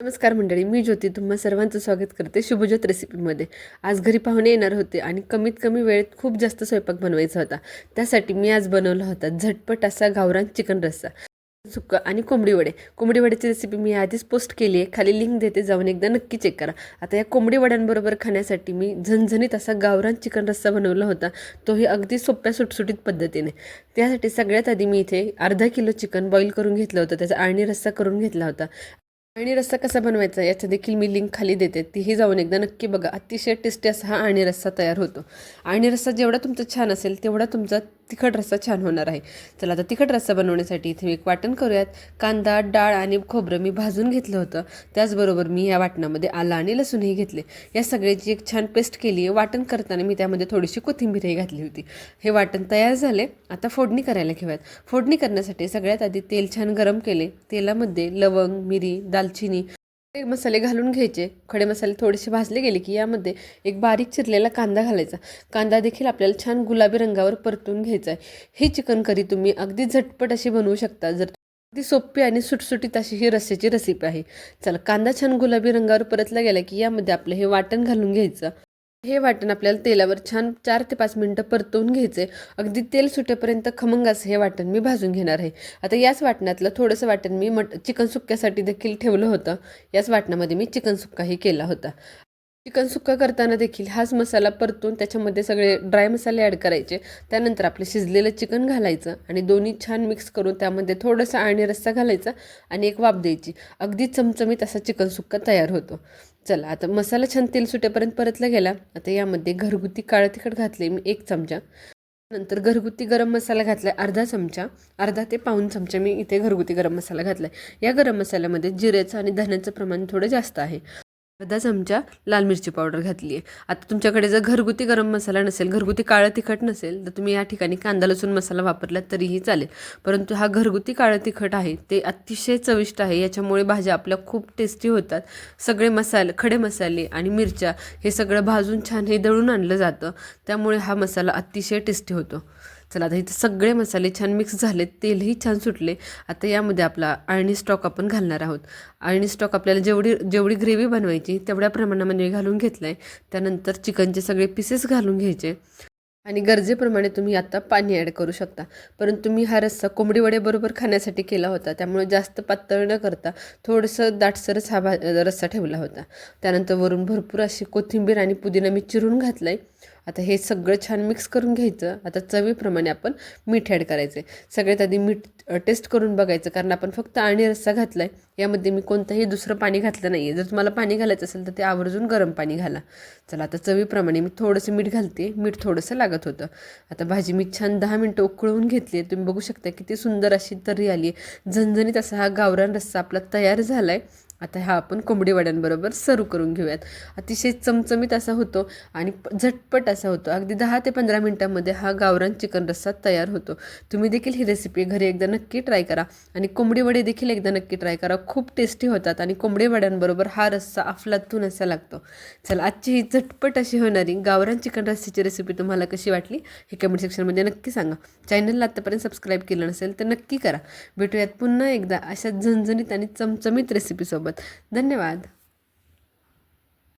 नमस्कार मंडळी मी ज्योती. तुम्हा सर्वांचं स्वागत करते शुभज्योत रेसिपीमध्ये आज घरी पाहुणे येणार होते आणि कमीत कमी वेळेत खूप जास्त स्वयंपाक बनवायचा होता. त्यासाठी मी आज बनवला होता झटपट असा गावरान चिकन रस्सा सुक्का आणि कोंबडी वडे. कोंबडी वड्याची रेसिपी मी आधीच पोस्ट केली आहे. खाली लिंक देते जाऊन एकदा नक्की चेक करा. आता या कोंबडी वड्यांबरोबर खाण्यासाठी मी झणझणीत असा गावरान चिकन रस्सा बनवला होता. तोही अगदी सोप्या सुटसुटीत पद्धतीने. त्यासाठी सगळ्यात आधी मी इथे अर्धा किलो चिकन बॉईल करून घेतलं होतं. त्याचा आळणी रस्सा करून घेतला होता. आणि रस्सा कसा बनवायचा याचं देखील मी लिंक खाली देते. तीही जाऊन एकदा नक्की बघा. अतिशय टेस्टी असा हा आणि रस्सा तयार होतो. आणि रस्सा जेवढा तुमचा छान असेल तेवढा तुमचा तिखट रस्सा छान होणार आहे. चला आता तिखट रस्सा बनवण्यासाठी इथे मी एक वाटण करूयात. कांदा डाळ आणि खोबरं मी भाजून घेतलं होतं. त्याचबरोबर मी या वाटणामध्ये आला आणि लसूणही घेतले. या सगळ्याची एक छान पेस्ट केली आहे. वाटण करताना मी त्यामध्ये थोडीशी कोथिंबीरही घातली होती. हे वाटण तयार झाले. आता फोडणी करायला घेऊयात. फोडणी करण्यासाठी सगळ्यात आधी तेल छान गरम केले. तेलामध्ये लवंग मिरी दाल दालचिनी ते मसाले घालून घ्यायचे. खडे मसाले थोडेसे भाजले गेले की यामध्ये एक बारीक चिरलेला कांदा घालायचा. कांदा देखील आपल्याला छान गुलाबी रंगावर परतून घ्यायचा आहे. ही चिकन करी तुम्ही अगदी झटपट अशी बनवू शकता. जर अगदी सोपी आणि सुटसुटीत अशी ही रस्स्याची रेसिपी आहे. चला कांदा छान गुलाबी रंगावर परतला गेला की यामध्ये आपलं हे वाटण घालून घ्यायचं. हे वाटण आपल्याला तेलावर छान चार ते पाच मिनटं परतवून घ्यायचे अगदी तेल सुटेपर्यंत खमंग असं हे वाटण मी भाजून घेणार आहे. आता याच वाटणातलं थोडंसं वाटण मी मट चिकन सुक्क्यासाठी देखील ठेवलं होतं. याच वाटणामध्ये मी चिकन सुक्काही केला होता. चिकन सुक्का करताना देखील हाच मसाला परतून त्याच्यामध्ये सगळे ड्राय मसाले ॲड करायचे. त्यानंतर आपलं शिजलेलं चिकन घालायचं आणि दोन्ही छान मिक्स करून त्यामध्ये थोडंसं आणि रस्सा घालायचा आणि एक वाफ द्यायची. अगदी चमचमीत असा चिकन सुक्का तयार होतो. चला आता मसाला छान तेल सुट्यापर्यंत परतला गेला. आता यामध्ये घरगुती काळं तिखट घातले मी एक चमचा. नंतर घरगुती गरम मसाला घातला आहे अर्धा चमचा. अर्धा ते पाऊन चमचा मी इथे घरगुती गरम मसाला घातला आहे या गरम मसाल्यामध्ये जिऱ्याचं आणि धण्याचं प्रमाण थोडं जास्त आहे. अर्धा चमचा लाल मिरची पावडर घातली आहे. आता तुमच्याकडे जर घरगुती गरम मसाला नसेल घरगुती काळं तिखट नसेल तर तुम्ही या ठिकाणी कांदा लसूण मसाला वापरला तरीही चालेल. परंतु हा घरगुती काळं तिखट आहे ते अतिशय चविष्ट आहे. याच्यामुळे भाज्या आपल्या खूप टेस्टी होतात. सगळे मसाले खडे मसाले आणि मिरच्या हे सगळं भाजून छान हे दळून आणलं जातं. त्यामुळे हा मसाला अतिशय टेस्टी होतो. चला आता इथे सगळे मसाले छान मिक्स झाले तेलही छान सुटले. आता यामध्ये आपला अळणी स्टॉक आपण घालणार आहोत. अळणी स्टॉक आपल्याला जेवढी जेवढी ग्रेव्ही बनवायची तेवढ्या प्रमाणामध्ये घालून घेतलं आहे त्यानंतर चिकनचे सगळे पीसेस घालून घ्यायचे. आणि गरजेप्रमाणे तुम्ही आता पाणी ॲड करू शकता. परंतु मी हा रस्सा कोंबडी वडेबरोबर खाण्यासाठी केला होता त्यामुळे जास्त पातळ न करता थोडंसं दाटसरच हा भा रस्सा ठेवला होता. त्यानंतर वरून भरपूर अशी कोथिंबीर आणि पुदिना मी चिरून घातला आहे आता हे सगळं छान मिक्स करून घ्यायचं. आता चवीप्रमाणे आपण मीठ ॲड करायचं आहे सगळ्यात आधी मीठ टेस्ट करून बघायचं. कारण आपण फक्त आणि रस्सा घातला आहे यामध्ये मी कोणतंही दुसरं पाणी घातलं नाही आहे जर तुम्हाला पाणी घालायचं असेल तर ते आवर्जून गरम पाणी घाला. चला आता चवीप्रमाणे मी थोडंसं मीठ घालते. मीठ थोडंसं लागत होतं. आता भाजी मी छान दहा मिनटं उकळवून घेतली आहे तुम्ही बघू शकता किती सुंदर अशी तर्री आली आहे झणझणीत असा हा गावरान रस्सा आपला तयार झाला आहे आता हा आपण कोंबडी वड्यांबरोबर सर्व करून घेऊयात. अतिशय चमचमीत असा होतो आणि झटपट असा होतो. अगदी दहा ते पंधरा मिनटामध्ये हा गावरान चिकन रस्सा तयार होतो. तुम्ही देखील ही रेसिपी घरी एकदा नक्की ट्राय करा आणि कोंबडी वडे देखील एकदा नक्की ट्राय करा. खूप टेस्टी होतात आणि कोंबडी वड्यांबरोबर हा रस्सा अफलातून असा लागतो. चला आजची ही झटपट अशी होणारी गावरान चिकन रस्स्याची रेसिपी तुम्हाला कशी वाटली हे कमेंट सेक्शनमध्ये नक्की सांगा. चॅनलला आत्तापर्यंत सबस्क्राईब केलं नसेल तर नक्की करा. भेटूयात पुन्हा एकदा अशा झणझणीत आणि चमचमीत रेसिपीसोबत धन्यवाद.